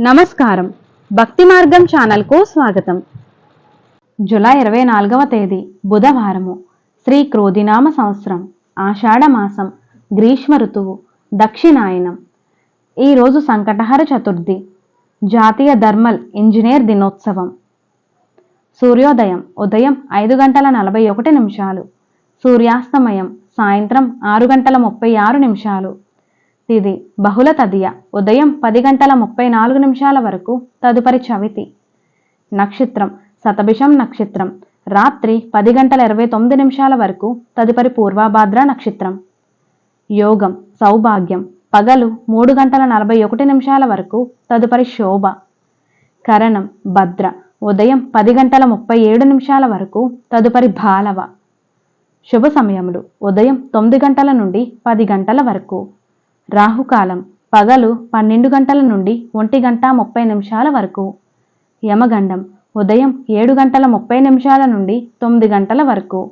నమస్కారం. భక్తి మార్గం ఛానల్కు స్వాగతం. జూలై ఇరవై నాలుగవ తేదీ బుధవారము. శ్రీ క్రోధినామ సంవత్సరం. ఆషాఢమాసం గ్రీష్మ ఋతువు. దక్షిణాయనం. ఈరోజు సంకటహర చతుర్థి. జాతీయ థర్మల్ ఇంజనీర్ దినోత్సవం. సూర్యోదయం. ఉదయం ఐదు గంటల నలభై ఒకటి నిమిషాలు. సూర్యాస్తమయం. సాయంత్రం ఆరు గంటల ముప్పై ఆరు నిమిషాలు. తిది బహుళ తదియ. ఉదయం పది గంటల ముప్పై నాలుగు నిమిషాల వరకు తదుపరి చవితి. నక్షత్రం. శతభిషం నక్షత్రం. రాత్రి పది గంటల ఇరవై తొమ్మిది నిమిషాల వరకు తదుపరి పూర్వాభాద్ర నక్షత్రం. యోగం. సౌభాగ్యం. పగలు మూడు గంటల నలభై ఒకటి నిమిషాల వరకు తదుపరి శోభ. కరణం. భద్ర. ఉదయం పది గంటల ముప్పై ఏడు నిమిషాల వరకు తదుపరి బాలవ శుభ సమయములు. ఉదయం తొమ్మిది గంటల నుండి పది గంటల వరకు. రాహుకాలం. పగలు పన్నెండు గంటల నుండి ఒంటి గంట ముప్పై నిమిషాల వరకు. యమగండం. ఉదయం ఏడు గంటల ముప్పై నిమిషాల నుండి తొమ్మిది గంటల వరకు.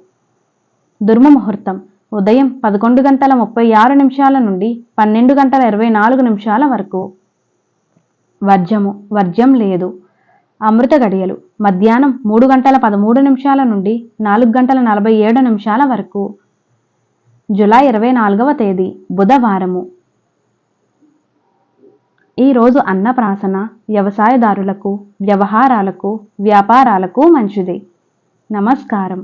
దుర్మ ముహూర్తం ఉదయం పదకొండు గంటల ముప్పై ఆరు నిమిషాల నుండి పన్నెండు గంటల ఇరవై నాలుగు నిమిషాల వరకు. వర్జము. వర్జ్యం లేదు. అమృత గడియలు. మధ్యాహ్నం మూడు గంటల పదమూడు నిమిషాల నుండి నాలుగు గంటల నలభై ఏడు నిమిషాల వరకు. జులై ఇరవై నాలుగవ తేదీ. బుధవారము. ఈరోజు అన్నప్రాసన వ్యవసాయదారులకు వ్యవహారాలకు వ్యాపారాలకు మంచిది. నమస్కారం.